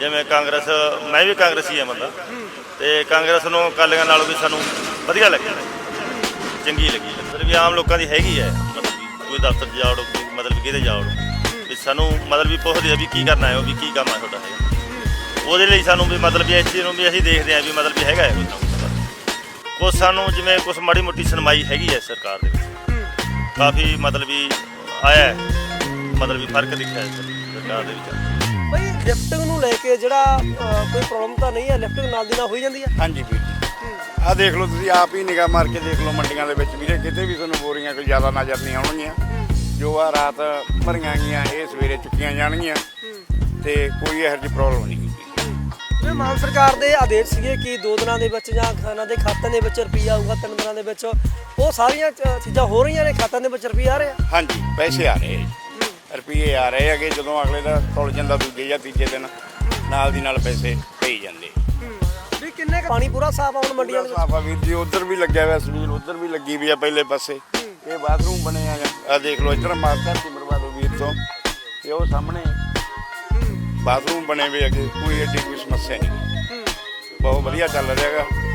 ਜਿਵੇਂ ਕਾਂਗਰਸ, ਮੈਂ ਵੀ ਕਾਂਗਰਸੀ ਹਾਂ ਬੰਦਾ ਤੇ ਕਾਂਗਰਸ ਨੂੰ ਅਕਾਲੀਆਂ ਨਾਲੋਂ ਵੀ ਸਾਨੂੰ ਵਧੀਆ ਲੱਗਿਆ। ਚੰਗੀ ਲੱਗੀ। ਮਤਲਬ ਵੀ ਆਮ ਲੋਕਾਂ ਦੀ ਹੈਗੀ ਹੈ। ਮਤਲਬ ਕੋਈ ਦਫ਼ਤਰ ਜਾਓ, ਕੋਈ ਮਤਲਬ ਵੀ ਕਿਤੇ ਜਾਓ। ਵੀ ਸਾਨੂੰ ਮਤਲਬ ਵੀ ਪੁੱਛਦੇ ਆ ਵੀ ਕੀ ਕਰਨਾ ਹੈ, ਉਹ ਵੀ ਕੀ ਕੰਮ ਹੈ ਤੁਹਾਡਾ ਹੈਗਾ। ਉਹਦੇ ਲਈ ਸਾਨੂੰ ਵੀ ਮਤਲਬ ਵੀ ਇਸ ਚੀਜ਼ ਨੂੰ ਵੀ ਅਸੀਂ ਦੇਖਦੇ ਹਾਂ ਵੀ ਮਤਲਬ ਵੀ ਹੈਗਾ ਹੈ ਕੋਈ ਕੰਮ। ਕੁਛ ਸਾਨੂੰ ਜਿਵੇਂ ਕੁਛ ਮਾੜੀ ਮੋਟੀ ਸੁਣਵਾਈ ਹੈਗੀ ਹੈ ਸਰਕਾਰ ਦੇ ਵਿੱਚ। ਕਾਫੀ ਮਤਲਬ ਵੀ ਆਇਆ ਮਤਲਬ ਵੀ ਫ਼ਰਕ ਦਿਖਿਆ ਹੈ। ਸਰਕਾਰ ਦੇ ਵਿੱਚ। ਬਈ ਲਿਫਟਿੰਗ ਨੂੰ ਲੈ ਕੇ ਜਿਹੜਾ ਕੋਈ ਪ੍ਰੋਬਲਮ ਤਾਂ ਨਹੀਂ ਹੈ? ਲਿਫਟਿੰਗ ਨਾਲ ਦੀ ਨਾਲ ਹੋਈ ਜਾਂਦੀ ਹੈ? ਹਾਂਜੀ ਵੀਰ ਜੀ। ਆਹ ਦੇਖ ਲਓ ਤੁਸੀਂ ਆਪ ਹੀ ਨਿਗਾਹ ਮਾਰ ਕੇ ਦੇਖ ਲਓ ਮੰਡੀਆਂ ਦੇ ਵਿੱਚ। ਵੀਰੇ ਕਿਤੇ ਵੀ ਤੁਹਾਨੂੰ ਬੋਰੀਆਂ ਕੋਈ ਜ਼ਿਆਦਾ ਨਜ਼ਰ ਨਹੀਂ ਆਉਣਗੀਆਂ। ਜੋ ਆ ਰਾਤ ਭਰੀਆਂ ਗਈਆਂ ਇਹ ਸਵੇਰੇ ਚੁੱਕੀਆਂ ਜਾਣਗੀਆਂ। ਤੇ ਕੋਈ ਇਹੋ ਜਿਹੀ ਪ੍ਰੋਬਲਮ ਨਹੀਂ ਹੁੰਦੀ। ਜਿਵੇਂ ਮਾਨ ਸਰਕਾਰ ਦੇ ਆਦੇਸ਼ ਸੀਗੇ ਕਿ ਦੋ ਦਿਨਾਂ ਦੇ ਵਿੱਚ ਜਾਂ ਖਾਣਾ ਦੇ ਖਾਤਿਆਂ ਦੇ ਵਿੱਚ ਰੁਪਈਆ ਆਊਗਾ ਤਿੰਨ ਦਿਨਾਂ ਦੇ ਵਿੱਚ ਉਹ ਸਾਰੀਆਂ ਚ- ਚੀਜ਼ਾਂ ਹੋ ਰਹੀਆਂ ਨੇ ਖਾਤਿਆਂ ਦੇ ਵਿੱਚ ਰੁਪਈਆ ਆ ਰਹੇ? ਆ ਹਾਂਜੀ ਪੈਸੇ ਆ ਰਹੇ ਜੀ। ਰੁਪਏ ਆ ਰਹੇ ਹੈਗੇ ਜਦੋਂ ਅਗਲੇ ਦਾ ਤੁਲ ਜਾਂਦਾ ਦੂਜੇ ਜਾਂ ਤੀਜੇ ਦਿਨ ਨਾਲ ਦੀ ਨਾਲ ਪੈਸੇ ਪਈ ਜਾਂਦੇ। ਵੀ ਕਿੰਨੇ ਪਾਣੀ ਪੂਰਾ ਸਾਫ਼ ਆਉਣ ਮੰਡੀਆਂ ਦੇ ਸਾਫਾ ਵੀਰ ਜੀ ਉਧਰ ਵੀ ਲੱਗਿਆ ਹੋਇਆ ਸਵੀਲ ਉਧਰ ਵੀ ਲੱਗੀ ਵੀ ਆ ਪਹਿਲੇ ਪਾਸੇ। ਇਹ ਬਾਥਰੂਮ ਬਣੇ ਆ ਆ ਦੇਖ ਲਓ ਇੱਧਰ ਮਾਰਤਾ ਸਿਮਰਵਾ ਦੋ ਵੀਰ ਤੋਂ ਤੇ ਉਹ ਸਾਹਮਣੇ ਬਾਥਰੂਮ ਬਣੇ ਹੋਏ ਹੈਗੇ ਕੋਈ ਐਡੀ ਕੋਈ ਸਮੱਸਿਆ ਨਹੀਂ। ਬਹੁਤ ਵਧੀਆ ਚੱਲ ਰਿਹਾ ਹੈਗਾ।